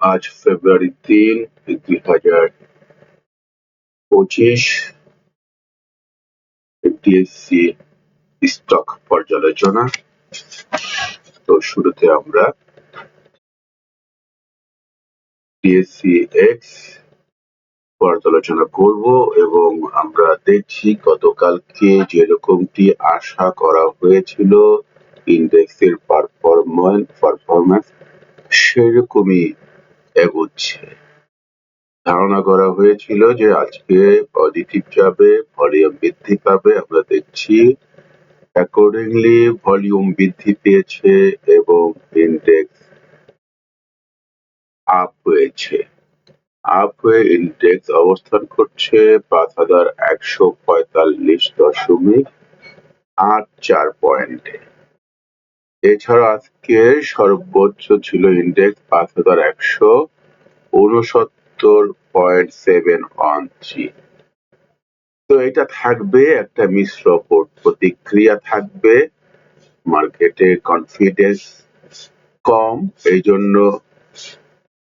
আজ ফেব্রুয়ারি তিন, দুই হাজার পঁচিশ ডিএসসি স্টক পর্যালোচনা। তো শুরুতে আমরা ডিএসসি এক্স পর্যালোচনা করব এবং আমরা দেখছি গতকালকে যেরকমটি আশা করা হয়েছিল ইন্ডেক্সের পারফরম্যান্স সেরকমই এগোচ্ছে। ধারণা করা হয়েছিল যে আজকে পজিটিভ যাবে ভলিউম বৃদ্ধি পাবে। আমরা দেখছি অ্যাকর্ডিংলি ভলিউম বৃদ্ধি পেয়েছে এবং ইন্ডেক্স আপ হয়েছে। আপ হয়ে ইন্ডেক্স অবস্থান করছে পাঁচ হাজার একশো পঁয়তাল্লিশ দশমিক আট চার পয়েন্টে। এছাড়া আজকে সর্বোচ্চ ছিল ইন্ডেক্স পাঁচ হাজার একশো ঊনসত্তর পয়েন্ট সেভেন ওয়ান থ্রি তো এটা থাকবে একটা মিশ্র প্রতিক্রিয়া থাকবে। মার্কেটে কনফিডেন্স কম এই জন্য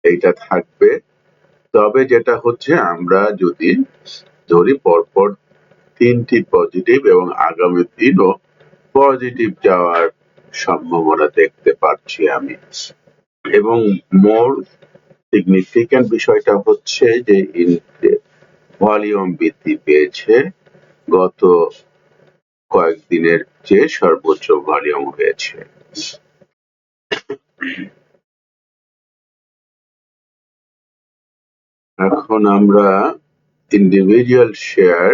এইটা থাকবে। তবে যেটা হচ্ছে, আমরা যদি ধরি, পরপর তিনটি পজিটিভ এবং আগামী দিনও পজিটিভ যাওয়ার সম্ভাবনা দেখতে পাচ্ছি আমি। এবং মোর সিগনিফিক্যান্ট বিষয়টা হচ্ছে যে ভলিউম বৃদ্ধি পেয়েছে গত কয়েকদিনের চেয়ে সর্বোচ্চ ভলিউম হয়েছে। এখন আমরা ইন্ডিভিজুয়াল শেয়ার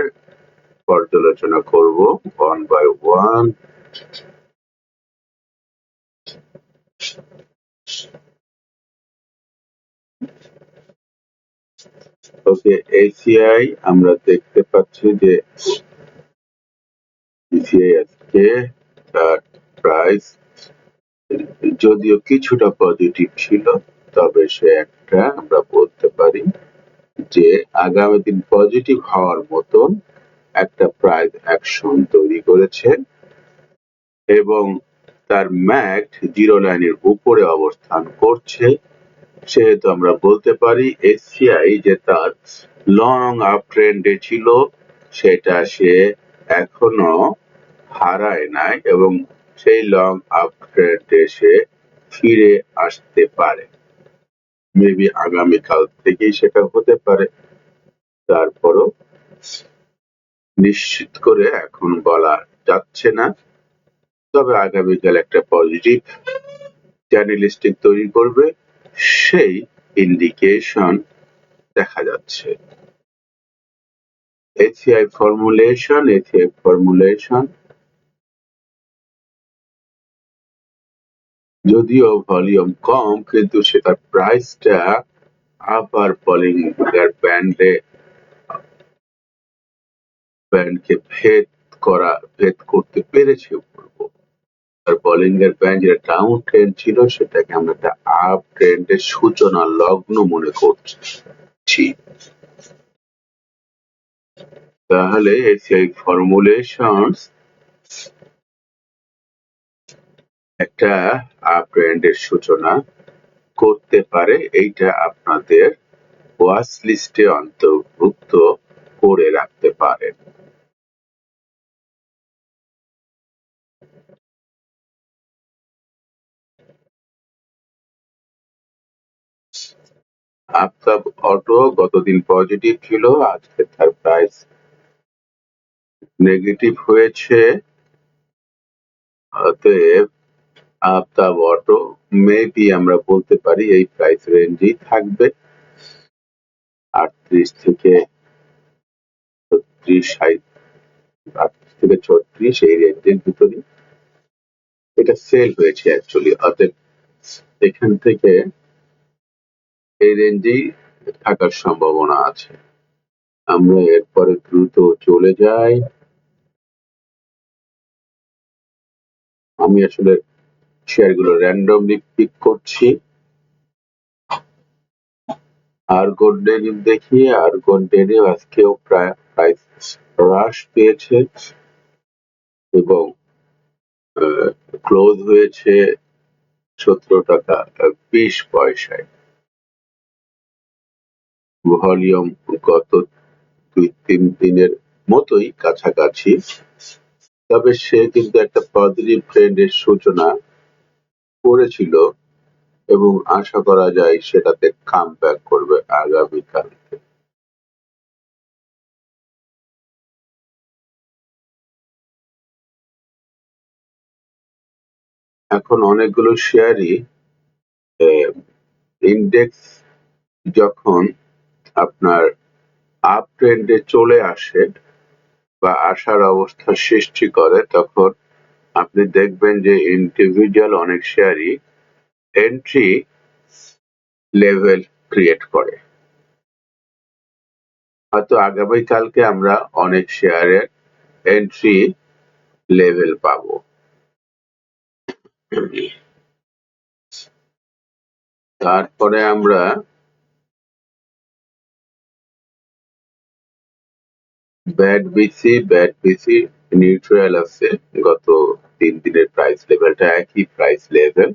পর্যালোচনা করব one by one okay ACI আমরা দেখতে পাচ্ছি যে আজকে তার প্রাইস যদিও কিছুটা পজিটিভ ছিল, তবে সে একটা আমরা বলতে পারি যে আগামী দিন পজিটিভ হওয়ার মতন একটা প্রাইস অ্যাকশন তৈরি করেছে এবং তার ম্যাট জিরো লাইনের উপরে অবস্থান করছে। সেহেতু আমরা বলতে পারি এসিআই যে তার লং আপ ট্রেন্ডে ছিল, সেটা সে এখনও হারায় নাই এবং সেই লং আপ ট্রেন্ডে সে ফিরে আসতে পারে। মেবি আগামীকাল থেকেই সেটা হতে পারে। তারপরও নিশ্চিত করে এখন বলা যাচ্ছে না। তবে আগামীকাল একটা পজিটিভ চ্যানেলিস্টিক তৈরি করবে। সেই ইন্ডিকেশন দেখা যাচ্ছে। এসিআই ফর্মুলেশন এসিআই ফর্মুলেশন যদিও ভলিউম কম, কিন্তু সেটার প্রাইসটা আপার পলিং ব্যান্ডে ব্যান্ডকে ভেদ করা, ভেদ করতে পেরেছে বলব আর বলিং এর ব্যান্ড যেটা ডাউন ট্রেন্ড ছিল সেটাকে আমরা একটা আপ ট্রেন্ডের সূচনা লগ্ন মনে করছি। তাহলে সেই ফর্মুলেশনস একটা আপ ট্রেন্ডের সূচনা করতে পারে। এইটা আপনাদের ওয়াচ লিস্টে অন্তর্ভুক্ত করে রাখতে পারেন। আফতাব অটো গতদিন পজিটিভ ছিল, আজকে তার প্রাইস নেগেটিভ হয়েছে। অতএব আফতাব অটো মেবি আমরা বলতে পারি এই প্রাইস রেঞ্জেই থাকবে। আটত্রিশ থেকে ছত্রিশ আটত্রিশ থেকে ছত্রিশ এই রেঞ্জের ভিতরে এটা সেল হয়েছে অ্যাকচুয়ালি অতএব এখান থেকে এই রেঞ্জেই থাকার সম্ভাবনা আছে। আমরা এরপরে দ্রুত চলে যাই। আমি আসলে শেয়ার শেয়ারগুলো র্যান্ডমলি পিক করছি। আর গোল্ডেন দেখি আর গোল্ডেনে আজকেও প্রায় প্রাইস হ্রাস পেয়েছে এবং ক্লোজ হয়েছে সতেরো টাকা বিশ পয়সায়। ভলিউম গত দুই, তিন দিনের মতোই কাছাকাছি। তবে সে কিন্তু একটা পজিটিভ ট্রেন্ডের সূচনা করেছিল এবং আশা করা যায় সেটাতে কাম ব্যাক করবে আগামীকাল। এখন অনেকগুলো শেয়ারই ইন্ডেক্স যখন আপনার আপ ট্রেন্ডে চলে আসে বা আসার অবস্থা সৃষ্টি করে, তখন আপনি দেখবেন যে ইন্ডিভিজুয়াল অনেক শেয়ারই এন্ট্রি লেভেল ক্রিয়েট করে। হয়তো আগামীকালকে আমরা অনেক শেয়ারের এন্ট্রি লেভেল পাব। তারপরে আমরা BAT BC BAT BC neutral আছে গত তিন দিনের প্রাইস লেভেলটা একই প্রাইস লেভেল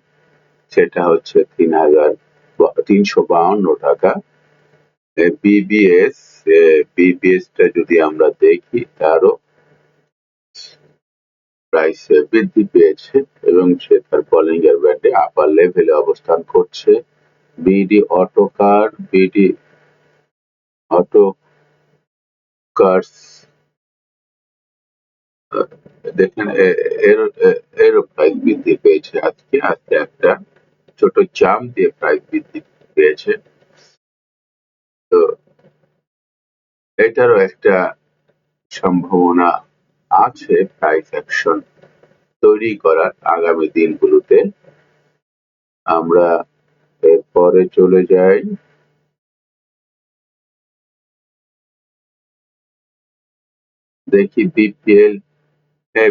সেটা হচ্ছে তিন হাজার তিনশো বাউন্ন টাকা। বিবিএস বিবিএস টা যদি আমরা দেখি, তারও প্রাইস বৃদ্ধি পেয়েছে এবং সে তার বলিং এর ব্যাটে আপার লেভেলে অবস্থান করছে। BD auto car BD auto cars দেখেন এর এর প্রাইস বৃদ্ধি পেয়েছে আজকে আজকে একটা ছোট জাম দিয়ে প্রাইস বৃদ্ধি পেয়েছে। তো এটারও একটা সম্ভাবনা আছে প্রাইস অ্যাকশন তৈরি করার আগামী দিনগুলোতে। আমরা এরপরে চলে যাই। দেখি BPL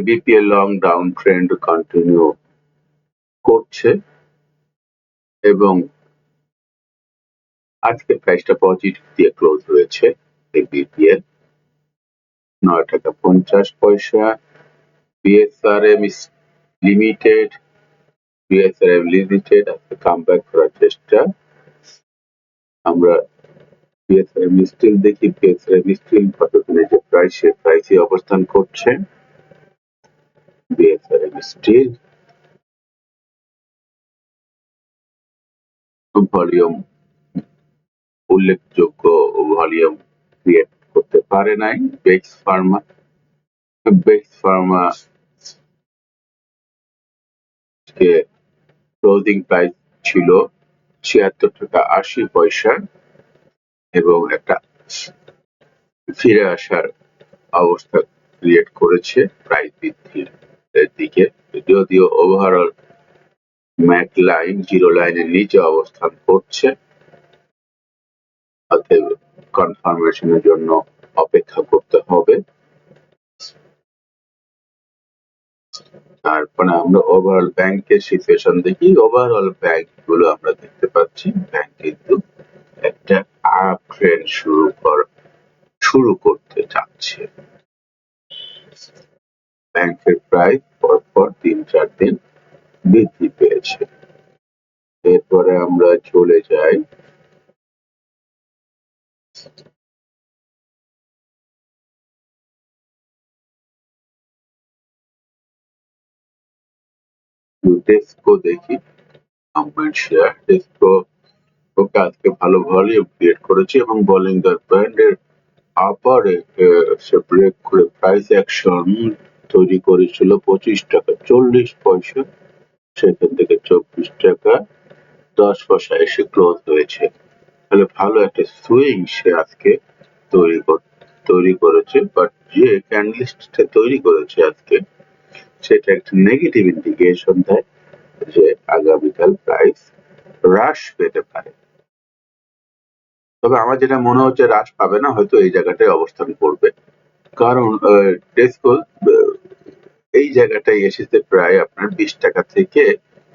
BPL long down trend continue করছে এবং আজকে প্রাইসটা পজিটিভ দিয়ে ক্লোজ হয়েছে এই বিপিএল নয় টাকা পঞ্চাশ পয়সা। বিএসআরএম লিমিটেড বিএসআরএম লিমিটেড আজকে কাম ব্যাক করার চেষ্টা। আমরা বিএসআরএম স্টিল দেখি বিএসআরএম স্টিল কতদিনের যে প্রাইস প্রাইসে অবস্থান করছে। বিএসআরএম স্টিল ভলিউম উল্লেখযোগ্য ভলিউম ক্রিয়েট করতে পারে নাই Bex pharma Bex pharma closing price ছিল ছিয়াত্তর টাকা আশি পয়সা। এবং একটা ফিরে আসার অবস্থা ক্রিয়েট করেছে প্রাইস বৃদ্ধির দিকে। যদিও ওভারঅল ম্যাক লাইন জিরো লাইনের নিচে অবস্থান করছে, অতএব কনফার্মেশনের জন্য অপেক্ষা করতে হবে। তারপরে আমরা ওভারঅল ব্যাংকের সিচুয়েশন দেখি। ওভারঅল ব্যাংকগুলো আমরা দেখতে পাচ্ছি। ব্যাংক কিন্তু একটা আপ ট্রেন্ড শুরু কর, শুরু করতে যাচ্ছে ব্যাংকের প্রাইস পরপর তিন চার দিন বৃদ্ধি পেয়েছে। এরপরে আমরা চলে যাই। ডেস্কো দেখি আম্বাইন শেয়ার ডেস্কো ওকে আজকে ভালো ভলিউম ক্রিয়েট করেছে এবং বোলিং ব্র্যান্ডের আপারে সে ব্রেক করে প্রাইস অ্যাকশন তৈরি করেছিল পঁচিশ টাকা, চল্লিশ পয়সা, সেখান থেকে চব্বিশ টাকা, দশ পয়সা এসে ক্লোজ হয়েছে। তাহলে ভালো একটা সুইং সে আজকে তৈরি তৈরি করেছে বাট যে ক্যান্ডেলস্টিকটা তৈরি করেছে আজকে, সেটা একটা নেগেটিভ ইন্ডিকেশন দেয় যে আগামীকাল প্রাইস হ্রাস পেতে পারে। তবে আমার যেটা মনে হচ্ছে, হ্রাস পাবে না, হয়তো এই জায়গাটায় অবস্থান করবে। কারণ টেস্কো এই জায়গাটায় এসেছে প্রায় আপনার বিশ টাকা থেকে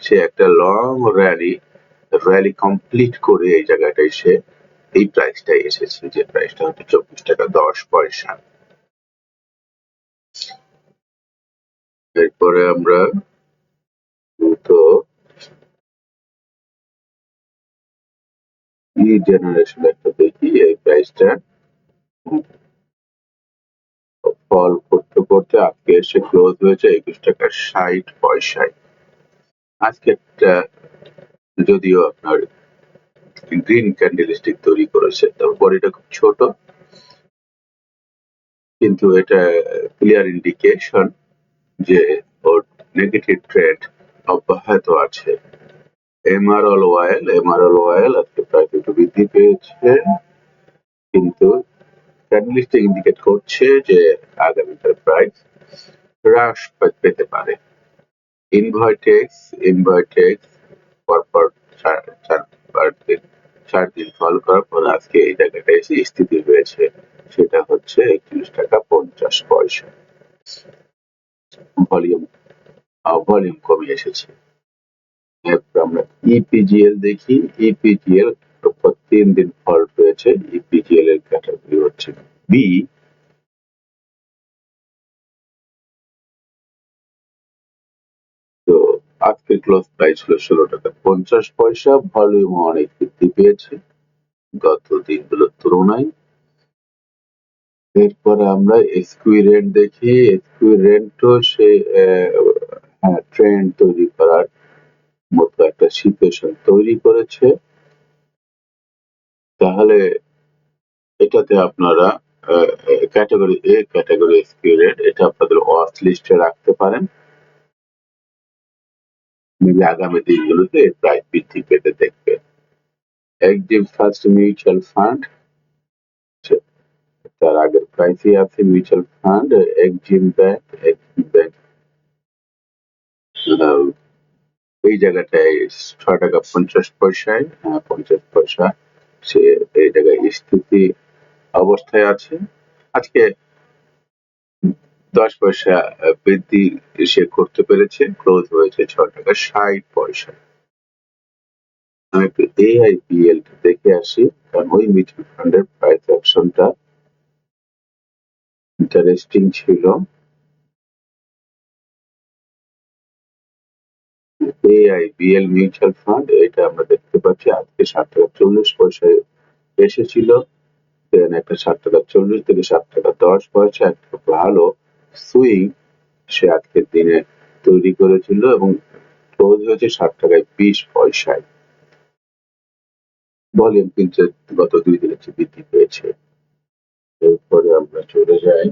সে একটা লং র্যালি র্যালি কমপ্লিট করে এই জায়গাটায় সে এই প্রাইসটাই এসেছে, যে প্রাইসটা হচ্ছে চব্বিশ টাকা দশ পয়সা। এরপরে আমরা দ্রুত জি জেনারেশন একটা দেখি, এই প্রাইসটা ফল করতে করতে আজকে এসে ক্লোজ হয়েছে একুশ টাকা ষাট পয়সায়। আজকে একটা, যদিও আপনার গ্রিন ক্যান্ডেল স্টিক তৈরি করেছে তবে বডিটা খুব ছোট। কিন্তু এটা ক্লিয়ার ইন্ডিকেশন যে ওর নেগেটিভ ট্রেড অব্যাহত আছে। এমআরএল অয়েল এমআরএল অয়েল আজকে প্রায় একটু বৃদ্ধি পেয়েছে। কিন্তু ক্যান্ডেলস্টিক ইন্ডিকেট করছে যে আগামীকাল প্রাইস হ্রাস পেতে পারে। ইনভার্টেক্স ইনভার্টেক্স পরপর চার দিন চার দিন ফল করার পর আজকে এই জায়গাটা এসে স্থিতি হয়েছে, সেটা হচ্ছে একত্রিশ টাকা পঞ্চাশ পয়সা। ভলিউম ভলিউম কমে এসেছে। এরপর আমরা ইপিজিএল দেখি। ইপিজিএল তিন দিন ফল পেয়েছে। ইপিজিএল এর ক্যাটাগরি হচ্ছে বি তো আজকের ক্লোজ প্রাইস হলো ষোলো টাকা পঞ্চাশ পয়সা। ভলিউম অনেক বৃদ্ধি পেয়েছে। গত দিনগুলোর তুলনায়। এরপরে আমরা এসকিউ রেন্ট দেখি। এসকিউ রেন্টও সে আহ, হ্যাঁ ট্রেন্ড তৈরি করার মতো একটা সিচুয়েশন তৈরি করেছে। তাহলে এটাতে আপনারা ক্যাটাগরি এ ক্যাটাগরি এসকিউ এটা আপনাদের ওয়াচ লিস্টে রাখতে পারেন। মেবি আগামী দিনগুলোতে প্রায় বৃদ্ধি পেতে দেখবে। একজিম ফার্স্ট মিউচুয়াল ফান্ড তার আগের প্রাইসই আছে mutual fund Exim bank Exim bank এই জায়গাটায় ছয় টাকা পঞ্চাশ পয়সায় পঞ্চাশ পয়সা সে এই জায়গায় স্থিতি অবস্থায় আছে। আজকে দশ পয়সা বৃদ্ধি সে করতে পেরেছে, ক্লোজ হয়েছে ছ টাকা ষাট পয়সা। আমি একটু এআইপিএল দেখে আসি, কারণ ওই মিউচুয়াল ফান্ডের প্রাইস অপশনটা ইন্টারেস্টিং ছিল। এআইবিএল মিউচুয়াল ফান্ড এটা আমরা দেখতে পাচ্ছি। আজকে ষাট টাকা চল্লিশ পয়সায় এসেছিল। দেন একটা ষাট টাকা চল্লিশ থেকে ষাট টাকা দশ পয়সা, একটা ভালো সুইং সে আজকের দিনে তৈরি করেছিল এবং ক্লোজ হয়েছে ষাট টাকায় বিশ পয়সায়। ভলিউম কিন্তু গত দুই দিনের চেয়ে বৃদ্ধি পেয়েছে। এরপরে আমরা চলে যাই।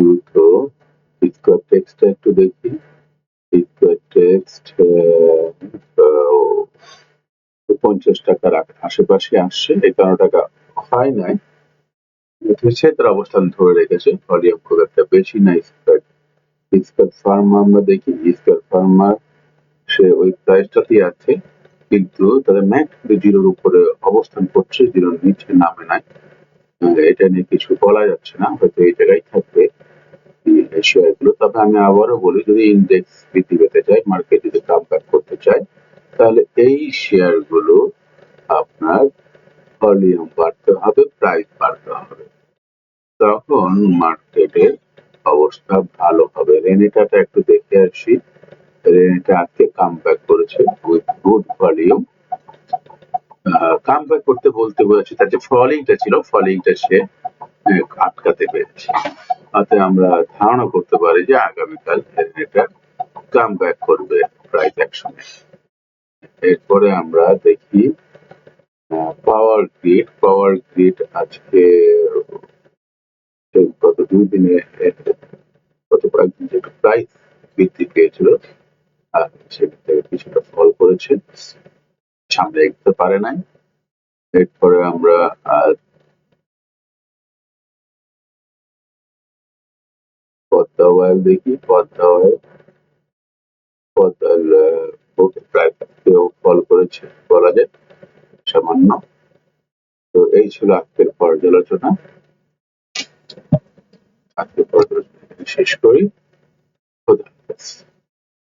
দ্রুত স্কোয়ার টেক্সটটা একটু দেখি স্কোয়ার টেক্সট পঞ্চাশ টাকার আশেপাশে আসছে, একান্ন টাকা নাই। সে তার অবস্থান ধরে রেখেছে খুব একটা বেশি স্কোয়ার আমরা দেখি ফার্মার সে ওই আছে, কিন্তু তাদের জিরোর উপরে অবস্থান করছে জিরোর নিচে নামে নাই। এটা নিয়ে কিছু বলা যাচ্ছে না, হয়তো এই জায়গায় থাকবে। এই শেয়ারগুলো তবে আমি আবারও বলি, যদি ইন্ডেক্স বৃদ্ধি পেতে চায় মার্কেট যদি কাম ব্যাক করতে চায়, তাহলে এই শেয়ারগুলো আপনার ভলিউম বাড়তে হবে প্রাইস বাড়তে হবে। তখন মার্কেটের অবস্থা ভালো হবে। রেনেটাটা একটু দেখে আসি। রেনেটা আজকে কাম ব্যাক করেছে with good volume come back করতে বলতে বলেছি, তার যে ফলিংটা ছিল ফলিংটা সে আটকাতে পেরেছে। তাতে আমরা ধারণা করতে পারি যে আগামীকাল এটা কাম ব্যাক করবে প্রাইস অ্যাকশনে এরপরে আমরা দেখি পাওয়ার গ্রিড পাওয়ার গ্রিড আজকে গত দুই দিনে, গত কয়েকদিন যে প্রাইস বৃদ্ধি পেয়েছিল সেটা থেকে কিছুটা ফল করেছে। সামনে এগোতে পারে নাই। এরপরে আমরা পদ্মা অয়েল দেখি পদ্মা অয়েল পদ্মার কেউ ফল করেছে, বলা যায়, সামান্য। তো এই ছিল আজকের পর্যালোচনা। আজকের পর্যালোচনা শেষ করি। খোদা হাফেজ।